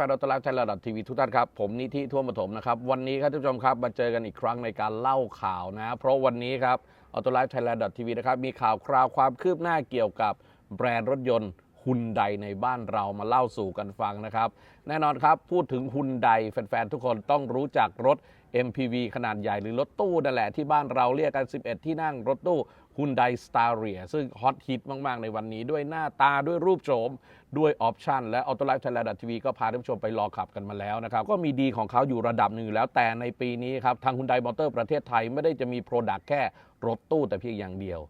วัสดีครับแฟนๆรถตลาดไทยรัฐทีวีทุกท่านครับ ผมนิธิท่วมปฐมนะครับ วันนี้ครับท่านผู้ชมครับมาเจอกันอีกครั้งในการเล่าข่าวนะ เพราะวันนี้ครับออโตไลฟ์ไทยแลนด์ทีวีนะครับ มีข่าวคราวความคืบหน้าเกี่ยวกับแบรนด์รถยนต์ฮุนไดในบ้านเรามาเล่าสู่กันฟังนะครับ แน่นอนครับ พูดถึงฮุนไดแฟนๆ ทุกคนต้องรู้จักรถ MPV ขนาดใหญ่หรือรถตู้นั่นแหละที่บ้านเราเรียกกัน 11 ที่นั่งรถตู้ Hyundai Staria ซึ่งฮอตฮิตมาก ๆ ในวันนี้ด้วยหน้าตาด้วยรูปโฉมด้วยออปชันและ Auto Life Thailand TV ก็พาท่านผู้ชมไปรอขับกันมาแล้วนะครับ ก็มีดีของเขาอยู่ระดับหนึ่งแล้วแต่ในปีนี้ครับ ทาง Hyundai Motor ประเทศไทยไม่ได้จะมีโปรดักต์แค่รถตู้แต่เพียงอย่างเดียว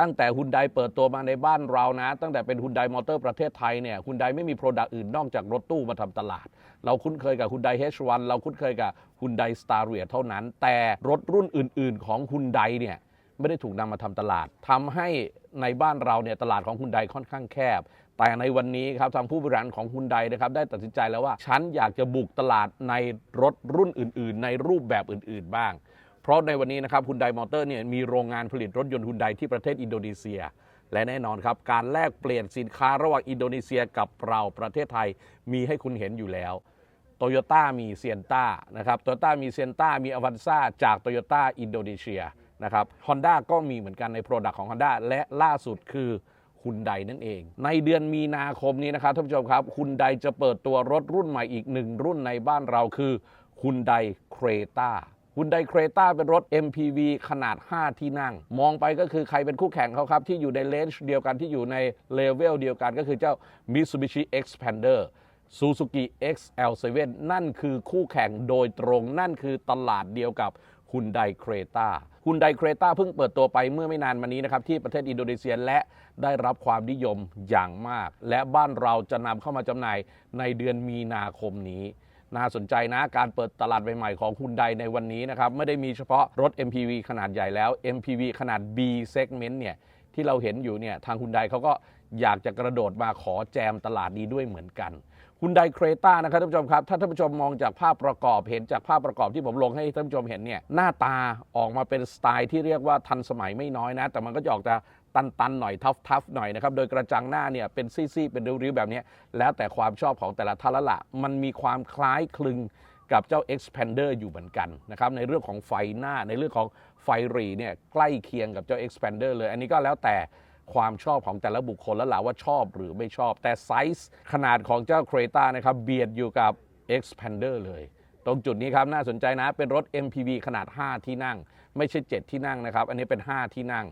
ตั้งแต่ฮุนไดเปิดตัวมาในบ้านเรานะ ตั้งแต่เป็นฮุนไดมอเตอร์ประเทศไทยเนี่ยฮุนไดไม่มีโปรดักต์อื่นนอกจากรถตู้มาทำตลาด เราคุ้นเคยกับฮุนได H1 เราคุ้นเคยกับฮุนไดสตาร์เรียเท่านั้น แต่รถรุ่นอื่น ๆ ของฮุนไดเนี่ย ไม่ได้ถูกนำมาทำตลาดทำให้ในบ้านเราเนี่ยตลาดของฮุนไดค่อนข้างแคบ แต่ในวันนี้ครับทางผู้บริหารของฮุนไดนะครับได้ตัดสินใจแล้วว่าฉันอยากจะบุกตลาดในรถรุ่นอื่น ๆ ในรูปแบบอื่น ๆ บ้าง เพราะในวันนี้นะครับฮุนไดมอเตอร์เนี่ยมีโรงงานผลิตรถยนต์ฮุนไดที่ประเทศอินโดนีเซียและแน่นอนครับ การแลกเปลี่ยนสินค้าระหว่างอินโดนีเซียกับเราประเทศไทยมีให้คุณเห็นอยู่แล้วโตโยต้ามีเซียนต้านะครับโตโยต้ามีเซียนต้ามีอวันซ่าจากโตโยต้าอินโดนีเซีย นะครับฮอนด้าก็มีเหมือนกันในโปรดักต์ของ Honda และล่าสุดคือฮุนไดนั่นเอง ในเดือนมีนาคมนี้นะครับท่านผู้ชมครับฮุนไดจะเปิดตัวรถรุ่นใหม่อีกหนึ่งรุ่นในบ้านเราคือฮุนไดเครตาฮุนไดเครตาเป็นรถ MPV ขนาด 5 ที่นั่ง มองไปก็คือใครเป็นคู่แข่งเขาครับ ที่อยู่ในเลนจ์เดียวกันที่อยู่ในเลเวลเดียวกันก็คือเจ้า Mitsubishi Xpander Suzuki XL7 นั่นคือคู่แข่งโดยตรงนั่นคือตลาดเดียวกับฮุนไดเครตา ฮุนไดเครตาเพิ่งเปิดตัวไปเมื่อไม่นานมานี้นะครับที่ประเทศอินโดนีเซียและได้รับความนิยมอย่างมาก และบ้านเราจะนำเข้ามาจำหน่ายในเดือนมีนาคมนี้ น่าสนใจนะการเปิดตลาดใหม่ๆของฮุนไดในวันนี้นะครับไม่ได้มีเฉพาะรถ MPV ขนาดใหญ่แล้ว MPV ขนาด B segment เนี่ยที่เราเห็นอยู่เนี่ยทางฮุนไดเขาก็อยากจะกระโดดมาขอแจมตลาดนี้ด้วยเหมือนกัน ฮุนไดเครตานะครับท่านผู้ชมครับ ถ้าท่านผู้ชมมองจากภาพประกอบเห็นจากภาพประกอบที่ผมลงให้ท่านผู้ชมเห็นเนี่ยหน้าตาออกมาเป็นสไตล์ที่เรียกว่าทันสมัยไม่น้อยนะ แต่มันก็จะออกจะตันๆหน่อยทัฟๆหน่อยนะครับ โดยกระจังหน้าเนี่ยเป็นซี่ๆเป็นริ้วๆแบบนี้ แล้วแต่ความชอบของแต่ละท่านละละมันมีความคล้ายคลึงกับเจ้า Expander อยู่เหมือนกันนะครับในเรื่องของไฟหน้าในเรื่องของไฟรีเนี่ยใกล้เคียงกับเจ้า Expander เลย อันนี้ก็แล้วแต่ ความชอบของแต่ละบุคคลแล้วล่ะว่าชอบหรือไม่ชอบ แต่ไซส์ขนาดของเจ้า Creta นะครับเบียดอยู่กับ Expander เลย ตรงจุดนี้ครับน่าสนใจนะเป็นรถ MPV ขนาด 5 ที่นั่ง ไม่ใช่ 7 ที่นั่งนะครับ อันนี้เป็น 5 ที่นั่ง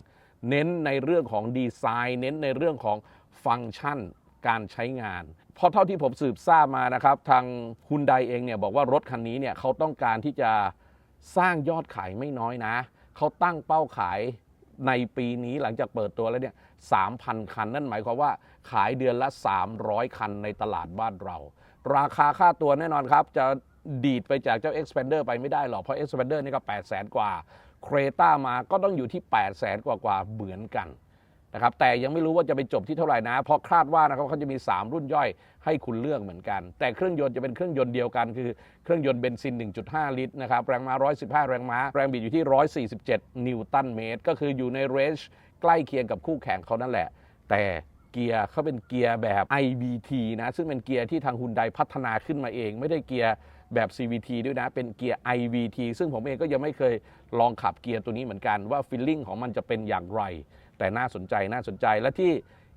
เน้นในเรื่องของดีไซน์ เน้นในเรื่องของฟังก์ชันการใช้งานเพราะเท่าที่ผมสืบทราบมานะครับ ทางฮุนไดเองเนี่ยบอกว่ารถคันนี้เนี่ยเขาต้องการที่จะสร้างยอดขายไม่น้อยนะ เขาตั้งเป้าขาย ในปีนี้หลังจากเปิดตัวแล้วเนี่ย3,000 คัน นั่นหมายความว่าขายเดือนละ 300 คันในตลาดบ้านเรา ราคาค่าตัวแน่นอนครับ จะดีดไปจากเจ้า Expander ไปไม่ได้หรอก เพราะ Expander นี่ก็ 8 0 0 0 0 กว่าเครตามาก็ต้องอยู่ที่ 8 0 0 0 0 0กว่ากว่าๆเหมือนกันนะครับแต่ยังไม่รู้ว่าจะไปจบที่เท่าไหร่นะ เพราะคาดว่านะครับเขาจะมี 3 รุ่นย่อย ให้คุณเลือกเหมือนกัน แต่เครื่องยนต์จะเป็นเครื่องยนต์เดียวกัน คือเครื่องยนต์เบนซิน 1.5 ลิตรนะครับแรงม้า 115 แรงม้า แรงบิดอยู่ที่ 147 นิวตันเมตร ก็คืออยู่ในเรนจ์ใกล้เคียงกับคู่แข่งเขานั่นแหละ แต่เกียร์เขาเป็นเกียร์แบบ IVT นะ ซึ่งเป็นเกียร์ที่ทางฮุนไดพัฒนาขึ้นมาเอง ไม่ได้เกียร์แบบ CVT ด้วยนะ เป็นเกียร์ IVT ซึ่งผมเองก็ยังไม่เคยลองขับเกียร์ตัวนี้เหมือนกันว่าฟีลลิ่งของมันจะเป็นอย่างไร แต่น่าสนใจน่าสนใจและที่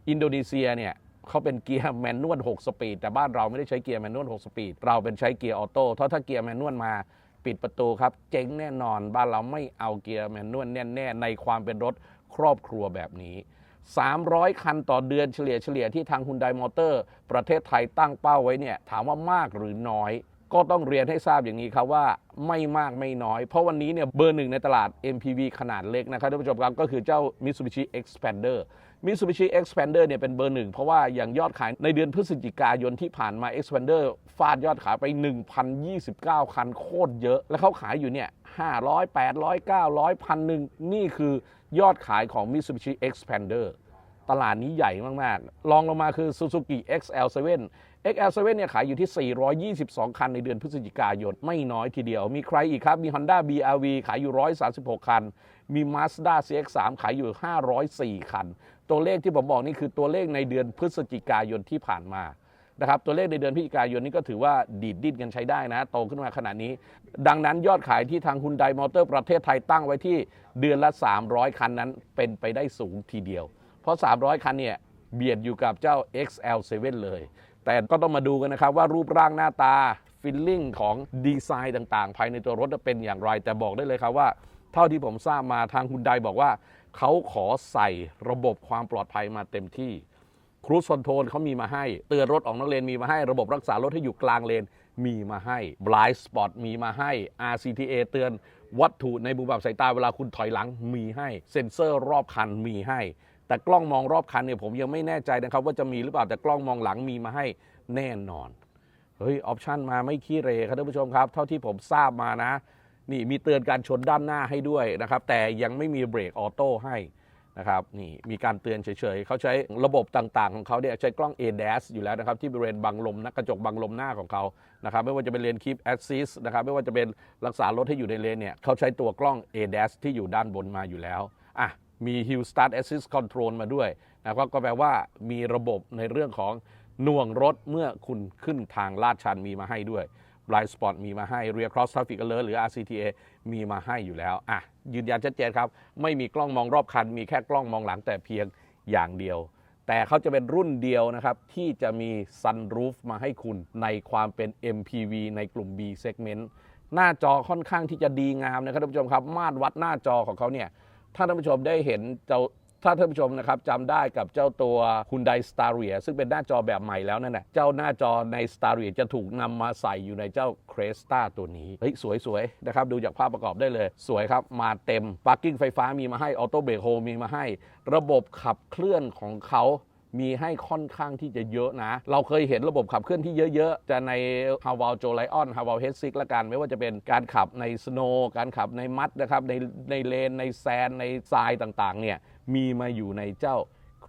อินโดนีเซียเนี่ย เขาเป็นเกียร์แมนนวล6สปีดแต่บ้านเราไม่ได้ใช้เกียร์แมนนวล6สปีดเราเป็นใช้เกียร์ออโต้เพราะถ้าเกียร์แมนนวลมาปิดประตูครับ เจ๊งแน่นอนบ้านเราไม่เอาเกียร์แมนนวลแน่ๆในความเป็นรถครอบครัวแบบนี้ 300 คันต่อเดือนเฉลี่ยเฉลี่ยที่ทางฮุนไดมอเตอร์ประเทศไทยตั้งเป้าไว้เนี่ยถามว่ามากหรือน้อย ก็ต้องเรียนให้ทราบอย่างนี้ครับว่าไม่มากไม่น้อย เพราะวันนี้เนี่ยเบอร์หนึ่งในตลาด MPV ขนาดเล็กนะครับท่านผู้ชมครับก็คือเจ้า Mitsubishi Expander มิตซูบิชิเอ็กซ์แพนเนี่ยเป็นเบอร์หนึ่งเพราะว่าอย่างยอดขายในเดือนพฤศจิกายนที่ผ่านมา Expander ฟาดยอดขายไป 1,029 คันโคตรเยอะ แล้วเขาขายอยู่เนี่ย500 800 900พันหนึ่งนี่คือยอดขายของ Mitsubishi Expander ตลาดนี้ใหญ่มากๆรองลงมาคือ Suzuki XL7 XL7 เนี่ยขายอยู่ที่ 422 คันในเดือนพฤศจิกายน ไม่น้อยทีเดียว มีใครอีกครับ มี Honda BRV ขายอยู่ 136 คัน มี Mazda CX3 ขายอยู่ 504 คัน ตัวเลขที่ผมบอกนี่คือตัวเลขในเดือนพฤศจิกายนที่ผ่านมานะครับตัวเลขในเดือนพฤศจิกายนนี้ก็ถือว่าดีดดิ้นกันใช้ได้นะ โตขึ้นมาขนาดนี้ ดังนั้นยอดขายที่ทางฮุนไดมอเตอร์ประเทศไทยตั้งไว้ที่เดือนละ 300 คันนั้นเป็นไปได้สูงทีเดียว เพราะ 300 คันเนี่ยเบียดอยู่กับเจ้า XL7 เลย แต่ก็ต้องมาดูกันนะครับว่ารูปร่างหน้าตาฟิลลิ่งของดีไซน์ต่างๆ ภายในตัวรถจะเป็นอย่างไร แต่บอกได้เลยครับว่า เท่าที่ผมทราบมาทางฮุนไดบอกว่า เขาขอใส่ระบบความปลอดภัยมาเต็มที่ครู i คอนโทรลเขามีมาให้ เตือนรถออกนอกเลนมีมาให้ระบบรักษารถให้อยู่กลางเลนมีมาให้ blind spot มีมาให้ RCTA เตือนวัตถุในมุมแบบสายตาเวลาคุณถอยหลังมีให้ เซ็นเซอร์รอบคันมีให้ แต่กล้องมองรอบคันเนี่ยผมยังไม่แน่ใจนะครับว่าจะมีหรือเปล่าแต่กล้องมองหลังมีมาให้แน่นอนเฮ้ยออปชันมาไม่ขี้เรครับท่านผู้ชมครับ เท่าที่ผมทราบมานะ นี่มีเตือนการชนด้านหน้าให้ด้วยนะครับ แต่ยังไม่มีเบรกออโต้ให้นะครับนี่มีการเตือนเฉยๆ เขาใช้ระบบต่างๆ ของเขาเนี่ยใช้กล้อง ADAS อยู่แล้วนะครับ ที่บริเวณบังลมนะกระจกบังลมหน้าของเขานะครับไม่ว่าจะเป็นเลนคีปแอ s ซิสนะครับไม่ว่าจะเป็นรักษารถให้อยู่ในเลนเนี่ยเขาใช้ตัวกล้อง ADAS ที่อยู่ด้านบนมาอยู่แล้วอะ มี Hill Start Assist Control มาด้วยนะครับก็แปลว่ามีระบบในเรื่องของหน่วงรถเมื่อคุณขึ้นทางลาดชันมีมาให้ด้วย blind spot มีมาให้ rear cross traffic alert หรือ RCTA มีมาให้อยู่แล้วอะยืนยันชัดเจนครับ ไม่มีกล้องมองรอบคัน มีแค่กล้องมองหลังแต่เพียงอย่างเดียว แต่เขาจะเป็นรุ่นเดียวนะครับ ที่จะมี sunroof มาให้คุณในความเป็น MPV ในกลุ่ม B segment หน้าจอค่อนข้างที่จะดีงามนะครับท่านผู้ชมครับ มาตรวัดหน้าจอของเขาเนี่ย ถ้าท่านผู้ชมได้เห็นเจ้าถ้าท่านผู้ชมนะครับจำได้กับเจ้าตัว Hyundai Staria ซึ่งเป็นหน้าจอแบบใหม่แล้วนั่นแหละเจ้าหน้าจอใน Staria จะถูกนำมาใส่อยู่ในเจ้า Cresta ตัวนี้ เฮ้ย สวย ๆ นะครับ ดูจากภาพประกอบได้เลย สวยครับ มาเต็ม ปาร์กิ้งไฟฟ้ามีมาให้ ออโต้เบรกโฮมีมาให้ ระบบขับเคลื่อนของเขา มีให้ค่อนข้างที่จะเยอะนะ เราเคยเห็นระบบขับเคลื่อนที่เยอะๆ จะใน h a w a l j o l i o n h a w a l h e a d s i x ละกัน ไม่ว่าจะเป็นการขับใน Snow การขับในมัดนะครับ ในในเลน ในแซน ในทรายต่างๆ เนี่ย มีมาอยู่ในเจ้า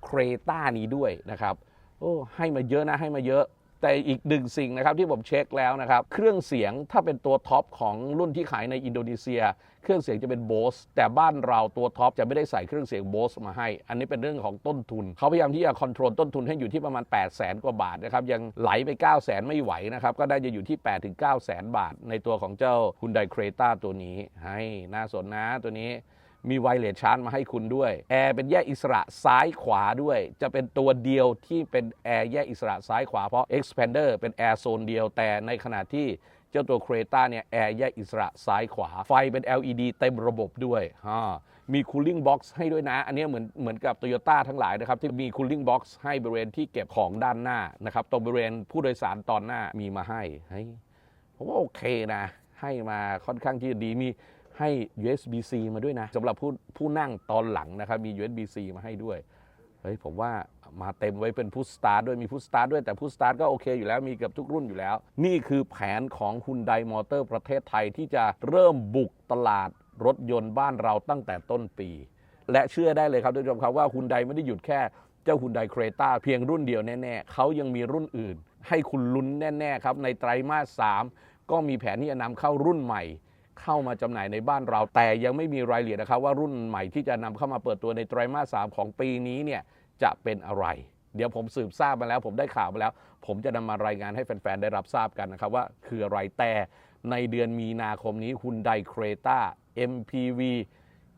เครตานี้ด้วยนะครับ โอ้ ให้มาเยอะนะ ให้มาเยอะ แต่อีกหนึ่งสิ่งนะครับที่ผมเช็คแล้วนะครับ เครื่องเสียงถ้าเป็นตัวท็อปของรุ่นที่ขายในอินโดนีเซีย เครื่องเสียงจะเป็น Bose แต่บ้านเราตัวท็อปจะไม่ได้ใส่เครื่องเสียง Bose มาให้ อันนี้เป็นเรื่องของต้นทุน เขาพยายามที่จะคอนโทรลต้นทุนให้อยู่ที่ประมาณ 8 0 0แสนกว่าบาทนะครับ ยังไหลไป 9 0 0แสนไม่ไหวนะครับ ก็ได้จะอยู่ที่8ถึง9 0 0แสนบาท ในตัวของเจ้า Hyundai Creta ตัวนี้ ให้น่าสนนะตัวนี้ มีไวเลสชาร์จมาให้คุณด้วย แอร์เป็นแยกอิสระซ้ายขวาด้วย จะเป็นตัวเดียวที่เป็นแอร์แยกอิสระซ้ายขวาเพราะ Expander เป็นแอร์โซนเดียวแต่ในขณะที่เจ้าตัว Creta เนี่ยแอร์แยกอิสระซ้ายขวา ไฟเป็น LED เต็มระบบด้วยฮ่ามี cooling box ให้ด้วยนะ อันนี้เหมือนเหมือนกับ Toyota ทั้งหลายนะครับ ที่มี cooling box ให้บริเวณที่เก็บของด้านหน้านะครับตรงบริเวณผู้โดยสารตอนหน้ามีมาให้เฮ้ยผมว่าโอเคนะ ให้มาค่อนข้างที่จะดีมี ให้ USB-C มาด้วยนะสำหรับผู้ผู้นั่งตอนหลังนะครับมี USB-C มาให้ด้วยเฮ้ยผมว่ามาเต็มไว้เป็นพุ s สตาร์ด้วยมีพุ s สตาร์ด้วยแต่พุ s สตาร์ก็โอเคอยู่แล้วมีเกือบทุกรุ่นอยู่แล้ว นี่คือแผนของ Hyundai Motor ประเทศไทยที่จะเริ่มบุกตลาดรถยนต์บ้านเราตั้งแต่ต้นปี และเชื่อได้เลยครับท่านผู้ชมครับว่าฮุนไดไม่ได้หยุดแค่เจ้าฮุนไดเครตาเพียงรุ่นเดียวแน่ๆเขายังมีรุ่นอื่น ให้คุณลุ้นแน่ๆครับในไตรมาส 3 ก็มีแผนที่จะนำเข้ารุ่นใหม่ เข้ามาจำหน่ายในบ้านเรา แต่ยังไม่มีรายละเอียดนะครับว่ารุ่นใหม่ที่จะนำเข้ามาเปิดตัวในไตรมาส3ของปีนี้เนี่ยจะเป็นอะไร เดี๋ยวผมสืบทราบมาแล้ว ผมได้ข่าวมาแล้ว ผมจะนำมารายงานให้แฟน ๆ ได้รับทราบกันนะครับว่าคืออะไรแต่ในเดือนมีนาคมนี้ฮุนไดเครตา MPV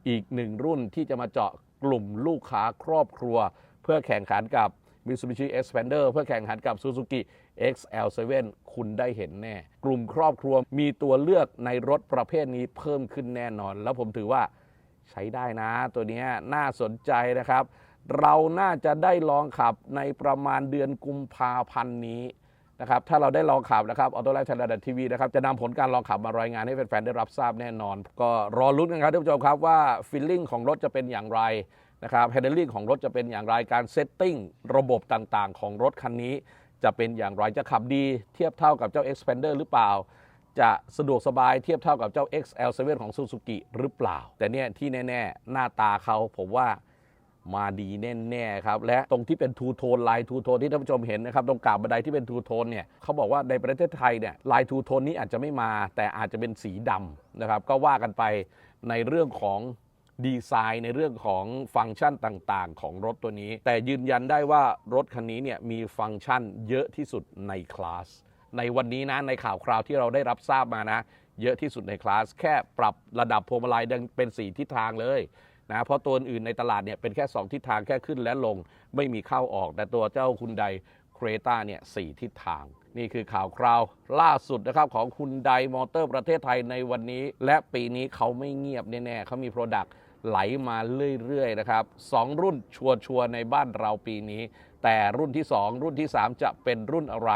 อีกหนึ่งรุ่นที่จะมาเจาะกลุ่มลูกค้าครอบครัว เพื่อแข่งขันกับ Mitsubishi Expander เพื่อแข่งขันกับ Suzuki XL7 คุณได้เห็นแน่ กลุ่มครอบครัวมีตัวเลือกในรถประเภทนี้เพิ่มขึ้นแน่นอน แล้วผมถือว่าใช้ได้นะ ตัวนี้น่าสนใจนะครับ เราน่าจะได้ลองขับในประมาณเดือนกุมภาพันธ์นี้นะครับถ้าเราได้ลองขับนะครับออโต้ไลฟ์ไทยแลนด์ทีวีนะครับจะนำผลการลองขับมารายงานให้แฟนๆได้รับทราบแน่นอน ก็รอลุ้นกันครับท่านผู้ชมครับว่าฟีลลิ่งของรถจะเป็นอย่างไรนะครับแฮนด์ลิ่งของรถจะเป็นอย่างไรการเซตติ้งระบบต่างๆ ของรถคันนี้ จะเป็นอย่างไรจะขับดีเทียบเท่ากับเจ้า Expander หรือเปล่า จะสะดวกสบายเทียบเท่ากับเจ้า XL7 ของ Suzuki หรือเปล่า แต่เนี่ยที่แน่ ๆ หน้าตาเขาผมว่ามาดีแน่ๆครับ และตรงที่เป็นทูโทนลายทูโทนที่ท่านผู้ชมเห็นนะครับ ตรงกาบบันไดที่เป็นทูโทนเนี่ยเขาบอกว่าในประเทศไทยเนี่ยลายทูโทนนี้อาจจะไม่มา แต่อาจจะเป็นสีดำนะครับ ก็ว่ากันไปในเรื่องของ ดีไซน์ในเรื่องของฟังก์ชันต่างๆ ของรถตัวนี้ แต่ยืนยันได้ว่ารถคันนี้เนี่ยมีฟังก์ชันเยอะที่สุดในคลาส ในวันนี้นะในข่าวคราวที่เราได้รับทราบมานะ เยอะที่สุดในคลาส แค่ปรับระดับพวงมาลัยดังเป็น4ทิศทางเลยนะเพราะตัวอื่นในตลาดเนี่ยเป็นแค่ 2 ทิศทางแค่ขึ้นและลง ไม่มีเข้าออก แต่ตัวเจ้าคุณไดเครตาเนี่ยสทิศทาง นี่คือข่าวคราวล่าสุดนะครับของคุณไดมอเตอร์ประเทศไทยในวันนี้ และปีนี้เขาไม่เงียบแน่ๆเขามีโปรดักต์ ไหลมาเรื่อยๆนะครับสองรุ่นชัวร์ๆในบ้านเราปีนี้ แต่รุ่นที่ 2 รุ่นที่ 3 จะเป็นรุ่นอะไร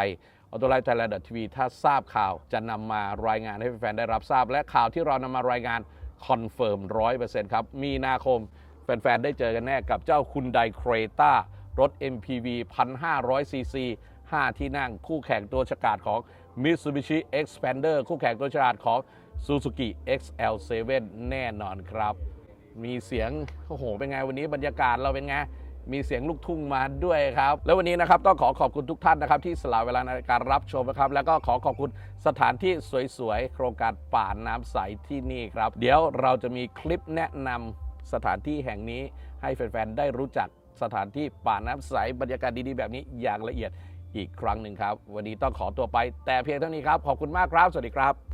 ออโตไลฟ์ไทยแลนด์ทีวีถ้าทราบข่าวจะนำมารายงานให้แฟนๆได้รับทราบ และข่าวที่เรานำมารายงานคอนเฟิร์มร้อยเปอร์เซ็นต์ครับ มีนาคม แฟนๆ ได้เจอกันแน่กับเจ้าคุณไดเครตารถ MPV 1,500ซีซี5ที่นั่งคู่แข่งตัวฉกาดของ Mitsubishi Expander คู่แข่งตัวฉกาดของ Suzuki XL7 แน่นอนครับ มีเสียงโอ้โหเป็นไงวันนี้บรรยากาศเราเป็นไงมีเสียงลูกทุ่งมาด้วยครับ แล้ววันนี้นะครับต้องขอขอบคุณทุกท่านนะครับ ที่สละเวลาในการรับชมนะครับ แล้วก็ขอขอบคุณสถานที่สวยๆ โครงการป่านน้ำใสที่นี่ครับ เดี๋ยวเราจะมีคลิปแนะนำสถานที่แห่งนี้ให้แฟนๆได้รู้จักสถานที่ป่าน้ำใสบรรยากาศดีๆแบบนี้อย่างละเอียดอีกครั้งหนึ่งครับ วันนี้ต้องขอตัวไปแต่เพียงเท่านี้ครับ ขอบคุณมากครับ สวัสดีครับ